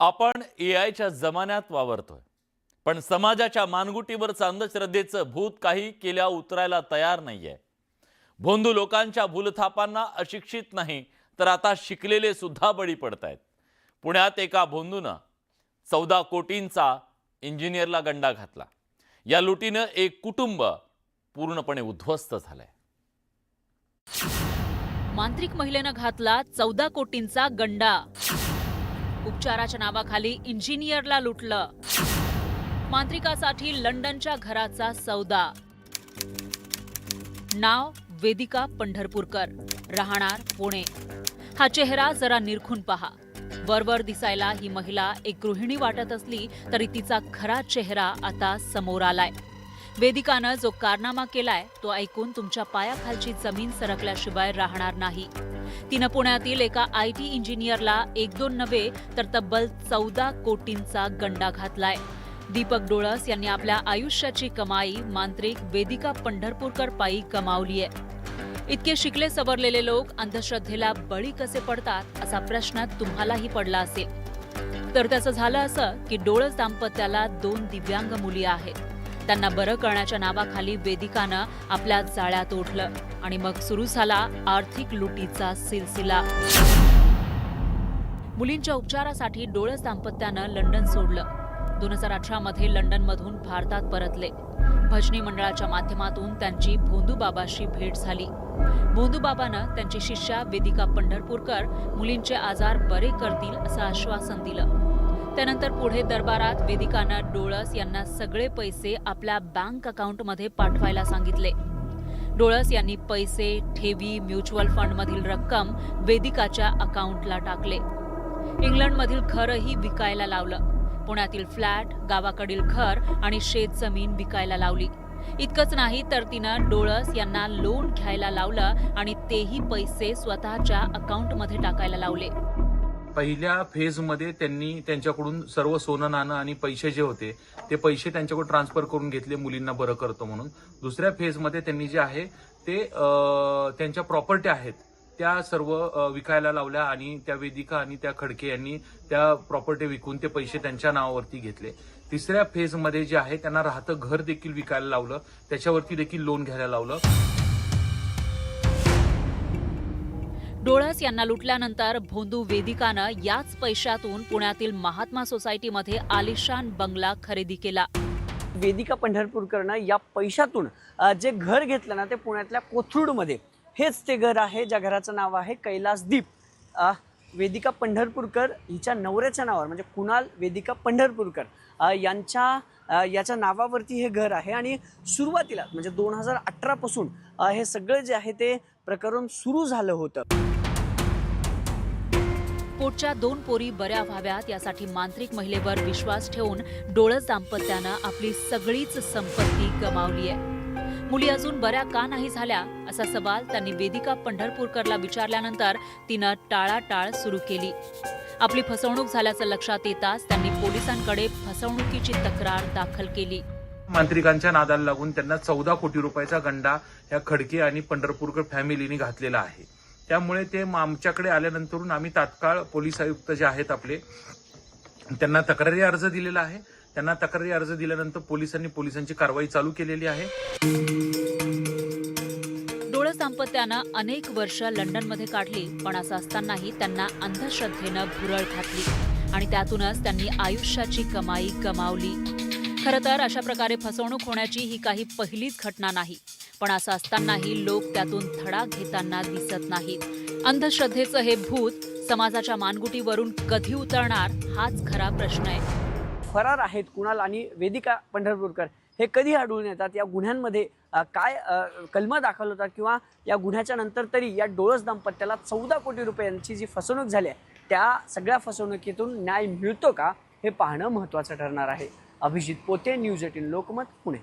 आपण ए आयच्या जमान्यात वावरतोय. पण समाजाच्या मानगुटीवरचं अंधश्रद्धेचं भूत काही केल्या उतरायला तयार नाहीये. भोंदू लोकांच्या भूलथापांना अशिक्षित नाही तर आता शिकलेले सुद्धा बळी पडत आहेत पुण्यात एका भोंदूनं चौदा कोटींचा इंजिनियरला गंडा घातला. या लुटीनं एक कुटुंब पूर्णपणे उद्ध्वस्त झालंय. मांत्रिक महिलेनं घातला चौदा कोटींचा गंडा. उपचाराच्या नावाखाली इंजिनियरला लुटलं. मांत्रिकासाठी लंडनच्या घराचा सौदा. नाव वेदिका पंढरपूरकर. राहणार पुणे. हा चेहरा जरा निरखून पहा. वरवर दिसायला ही महिला एक गृहिणी वाटत असली तरी तिचा खरा चेहरा आता समोर आलाय. वेदिकानं जो कारनामा केलाय तो ऐकून तुमच्या पायाखालची जमीन सरकल्याशिवाय राहणार नाही. तिनं पुण्यातील एका आय टी इंजिनियरला एक दोन नव्हे तर तब्बल चौदा कोटींचा गंडा घातलाय. दीपक डोळस यांनी आपल्या आयुष्याची कमाई मांत्रिक वेदिका पंढरपूरकर पायी कमावली आहे इतके शिकले सवरलेले लोक अंधश्रद्धेला बळी कसे पडतात असा प्रश्न तुम्हालाही पडला असेल. तर त्याचं झालं असं की डोळस दाम्पत्याला दोन दिव्यांग मुली आहेत. त्यांना बरं करण्याच्या नावाखाली वेदिकानं आपल्या जाळ्यात ओढलं आणि मग सुरू झाला आर्थिक लुटीचा सिलसिला. मुलींच्या उपचारासाठी डोळस दाम्पत्यानं लंडन सोडलं. दोन हजार अठरामध्ये लंडनमधून भारतात परतले. भजनी मंडळाच्या माध्यमातून त्यांची भोंदूबाबाशी भेट झाली. भोंदूबाबानं त्यांची शिष्या वेदिका पंढरपूरकर मुलींचे आजार बरे करतील असं आश्वासन दिलं. त्यानंतर पुढे दरबारात वेदिकानं डोळस यांना सगळे पैसे आपल्या बँक अकाउंटमध्ये पाठवायला सांगितले. डोळस यांनी पैसे ठेवी म्युच्युअल फंडमधील रक्कम वेदिकाच्या अकाउंटला टाकले. इंग्लंडमधील घरही विकायला लावलं. पुण्यातील फ्लॅट गावाकडील घर आणि शेतजमीन विकायला लावली. इतकंच नाही तर तिनं डोळस यांना लोन घ्यायला लावलं आणि तेही पैसे स्वतःच्या अकाउंटमध्ये टाकायला लावले. पहिल्या फेजमध्ये त्यांनी त्यांच्याकडून सर्व सोनं नाणं आणि पैसे जे होते ते पैसे त्यांच्याकडून ट्रान्सफर करून घेतले मुलींना बरं करतो म्हणून. दुसऱ्या फेजमध्ये त्यांनी जे आहे ते त्यांच्या प्रॉपर्टी आहेत त्या सर्व विकायला लावल्या आणि त्या वेदिका आणि त्या खडके यांनी त्या प्रॉपर्टी विकून ते पैसे त्यांच्या नावावरती घेतले. तिसऱ्या फेजमध्ये जे आहे त्यांना राहतं घर देखील विकायला लावलं त्याच्यावरती देखील लोन घ्यायला लावलं. डोळस यांना लुटल्यानंतर भोंदू वेदिकानं याच पैशातून पुण्यातील महात्मा सोसायटीमध्ये आलिशान बंगला खरेदी केला. वेदिका पंढरपूरकरनं या पैशातून जे घर घेतलं ना ते पुण्यातल्या कोथरूडमध्ये. हेच ते घर आहे ज्या घराचं नाव आहे कैलासदीप वेदिका पंढरपूरकर हिच्या नवऱ्याच्या नावावर म्हणजे कुणाल वेदिका पंढरपूरकर यांच्या याच्या नावावरती हे घर आहे. आणि सुरुवातीला म्हणजे दोन हजार अठरापासून हे सगळं जे आहे ते प्रकरण सुरू झालं होतं. पोटच्या दोन पोरी बऱ्या व्हाव्यात यासाठी मांत्रिक महिलेवर विश्वास ठेवून डोळस दाम्पत्यानं आपली सगळीच संपत्ती गमावली आहे. मुली अजून बऱ्या का नाही झाल्या असा सवाल त्यांनी वेदिका पंढरपूरकरला विचारल्यानंतर तिनं टाळाटाळ सुरू केली. आपली फसवणूक झाल्याचं लक्षात येताच त्यांनी पोलिसांकडे फसवणुकीची तक्रार दाखल केली. मांत्रिकांच्या नादाला लागून त्यांना चौदा कोटी रुपयाचा गंडा या खडके आणि पंढरपूरकर फॅमिलीने घातलेला आहे. त्यामुळे ते आमच्याकडे आल्यानंतरून आम्ही तात्काळ पोलीस आयुक्त जे आहेत आपले त्यांना तक्रारी अर्ज दिलेला आहे. त्यांना तक्रारी अर्ज दिल्यानंतर पोलिसांनी पोलिसांची कारवाई चालू केलेली आहे. डोळस दाम्पत्यानं अनेक वर्ष लंडनमध्ये काढली पण असं असतानाही त्यांना अंधश्रद्धेनं भुरळ घातली आणि त्यातूनच त्यांनी आयुष्याची कमाई गमावली. खरं तर अशा प्रकारे फसवणूक होण्याची ही काही पहिलीच घटना नाही. पण असं असतानाही लोक त्यातून थडा घेताना दिसत नाहीत. अंधश्रद्धेचं हे भूत समाजाच्या मानगुटीवरून कधी उतरणार हाच खरा प्रश्न आहे. फरार आहेत कुणाल आणि वेदिका पंढरपूरकर. हे कधी आढळून येतात? या गुन्ह्यांमध्ये काय कलम कलमं दाखल होतात किंवा या गुन्ह्याच्या नंतर तरी या डोळस दाम्पत्याला चौदा कोटी रुपयांची जी फसवणूक झाली आहे त्या सगळ्या फसवणुकीतून न्याय मिळतो का? हे पाहणं महत्त्वाचं ठरणार आहे. अभिजित पोते न्यूज एटीन लोकमत पुणे.